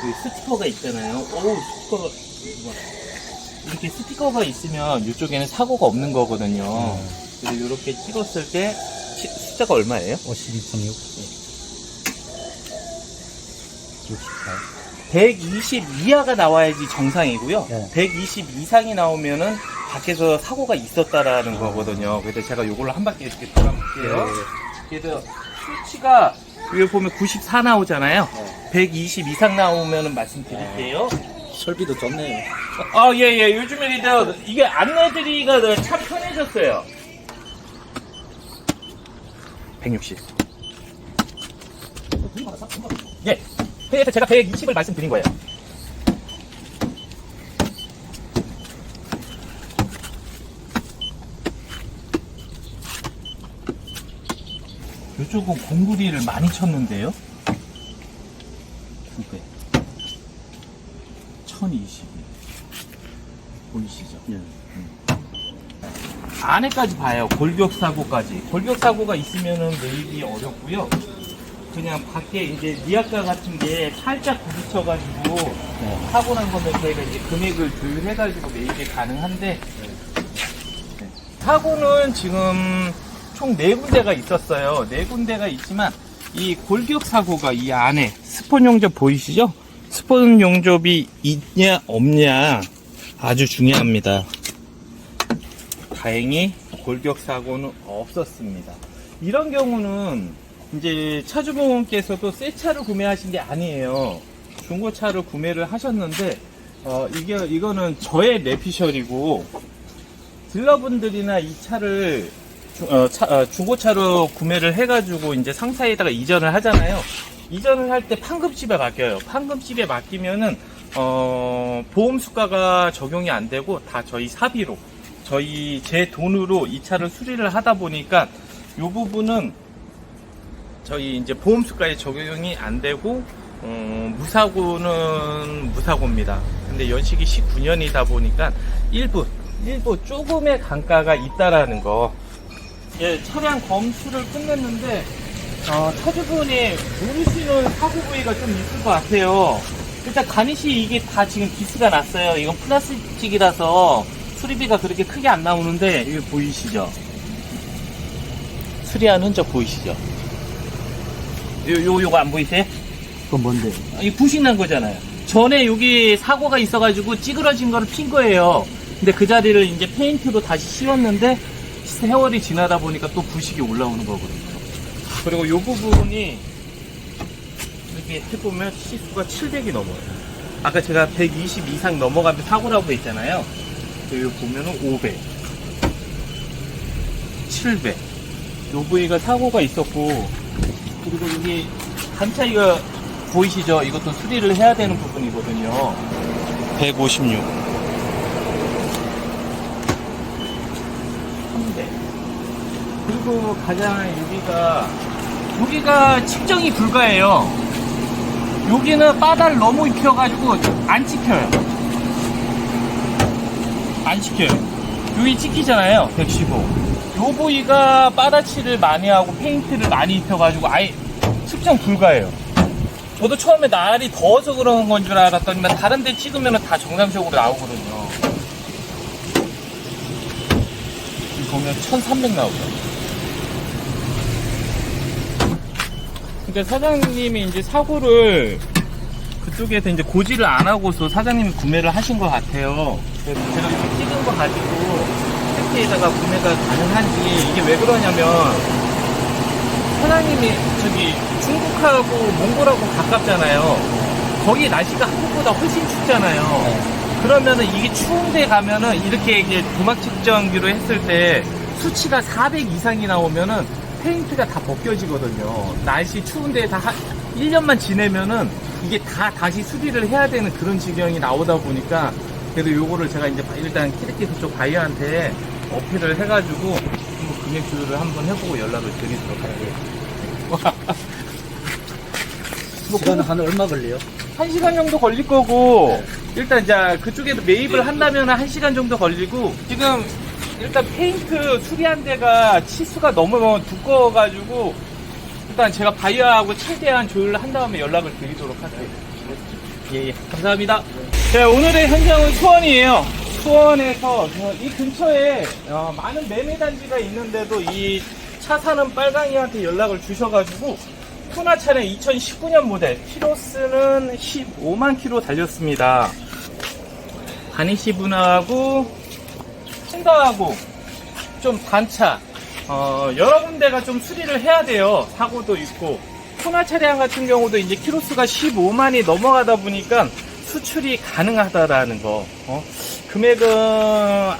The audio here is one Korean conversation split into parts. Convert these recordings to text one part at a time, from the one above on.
그 스티커가 있잖아요. 오, 스티커가 봐. 이렇게 스티커가 있으면 이쪽에는 사고가 없는 거거든요. 그래서 이렇게 찍었을 때 시- 숫자가 얼마예요? 52.6 68 120 이하가 나와야지 정상이고요. 네. 120 이상이 나오면은 밖에서 사고가 있었다라는 거거든요. 그래서 제가 요걸로 한 바퀴 이렇게 돌아볼게요. 그래서 수치가 여기 보면 94 나오잖아요. 120 이상 나오면은 말씀드릴게요. 설비도 좋네요 아, 예, 예. 요즘에 이제 이게 안내드리기가 참 편해졌어요. 160. 예. 그래서 제가 120을 말씀드린 거예요. 이쪽은 공구리를 많이 쳤는데요? 두 배. 1020. 보이시죠? 예. 안에까지 봐요. 골격 사고까지. 골격 사고가 있으면은 매입이 어렵고요. 그냥 밖에 이제 미약가 같은 게 살짝 부딪혀가지고 네. 사고 난 거면 저희가 이제 금액을 조율해가지고 매입이 가능한데 네. 사고는 지금 총 네 군데가 있었어요. 네 군데가 있지만 이 골격 사고가 이 안에 스폰 용접 보이시죠? 스폰 용접이 있냐 없냐 아주 중요합니다. 다행히 골격 사고는 없었습니다. 이런 경우는 이제 차주분께서도 새 차를 구매하신 게 아니에요. 중고차를 구매를 하셨는데 어, 이게 이거는 저의 내피셜이고 딜러분들이나 이 차를 주- 어, 차- 어, 중고차로 구매를 해가지고 이제 상사에다가 이전을 하잖아요. 이전을 할 때 판금집에 맡겨요. 판금집에 맡기면은 어, 보험 수가가 적용이 안 되고 다 저희 사비로 저희 제 돈으로 이 차를 수리를 하다 보니까 이 부분은 저희 이제 보험 수가에 적용이 안 되고 어, 무사고는 무사고입니다. 근데 연식이 19년이다 보니까 일부 일부 조금의 단가가 있다라는 거. 예, 차량 검수를 끝냈는데 어, 차주분이 모르시는 사고 부위가 좀 있을 것 같아요. 일단 가니시 이게 다 지금 기스가 났어요. 이건 플라스틱이라서 수리비가 그렇게 크게 안 나오는데 이게 보이시죠? 수리한 흔적 보이시죠? 요, 요, 요거 안 보이세요? 그건 뭔데? 이 부식 난 거잖아요. 전에 여기 사고가 있어가지고 찌그러진 거를 핀 거예요. 근데 그 자리를 이제 페인트로 다시 씌웠는데 세월이 지나다 보니까 또 부식이 올라오는 거거든요. 그리고 이 부분이 이렇게 해보면 시수가 700이 넘어요. 아까 제가 120 이상 넘어가면 사고라고 했잖아요. 여기 보면은 500, 700. 요 부위가 사고가 있었고 그리고 여기 단차 이거 보이시죠? 이것도 수리를 해야 되는 부분이거든요. 156. 3대. 그리고 가장 여기가, 여기가 측정이 불가해요. 여기는 바다를 너무 입혀가지고 안 찍혀요. 안 찍혀요. 여기 찍히잖아요. 115. 요 부위가 바다칠을 많이 하고 페인트를 많이 입혀가지고 아예 측정 불가해요. 저도 처음에 날이 더워서 그런 건 줄 알았더니만 다른 데 찍으면 다 정상적으로 나오거든요. 여기 보면 1300 나오죠. 그러니까 사장님이 이제 사고를 그쪽에서 이제 고지를 안 하고서 사장님이 구매를 하신 것 같아요. 제가 이렇게 찍은 거 가지고 택시에다가 구매가 가능한지 이게 왜 그러냐면 사장님이 저기 중국하고 몽골하고 가깝잖아요. 거기 날씨가 한국보다 훨씬 춥잖아요. 그러면은 이게 추운데 가면은 이렇게 이제 도막 측정기로 했을 때 수치가 400 이상이 나오면은 페인트가 다 벗겨지거든요. 날씨 추운데 다 한 1년만 지내면은 이게 다 다시 수리를 해야 되는 그런 지경이 나오다 보니까 그래도 요거를 제가 이제 일단 키르키스 쪽 바이어한테 어필을 해가지고 한번 금액 조율을 한번 해보고 연락을 드리도록. 뭐 시간은 한 얼마 걸려요? 한 시간 정도 걸릴 거고 일단 이제 그쪽에도 매입을 한다면 한 시간 정도 걸리고 지금 일단 페인트 수리한 데가 치수가 너무 두꺼워가지고 일단 제가 바이어하고 최대한 조율을 한 다음에 연락을 드리도록 할게요. 예, 예. 감사합니다. 네, 오늘의 현장은 수원이에요. 수원에서 저이 근처에 어, 많은 매매 단지가 있는데도 이 차 사는 빨강이한테 연락을 주셔가지고 푸나 차량 2019년 모델 키로수는 15만 킬로 달렸습니다. 바니시 분화하고 킨다하고 좀 단차 어, 여러 군데가 좀 수리를 해야 돼요. 사고도 있고 푸나 차량 같은 경우도 이제 키로수가 15만이 넘어가다 보니까 수출이 가능하다라는 거. 어? 금액은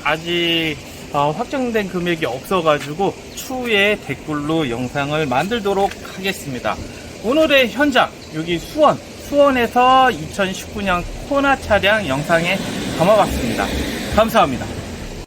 아직 어, 확정된 금액이 없어가지고 추후에 댓글로 영상을 만들도록 하겠습니다. 오늘의 현장 여기 수원 수원에서 2019년 코나 차량 영상에 담아봤습니다. 감사합니다.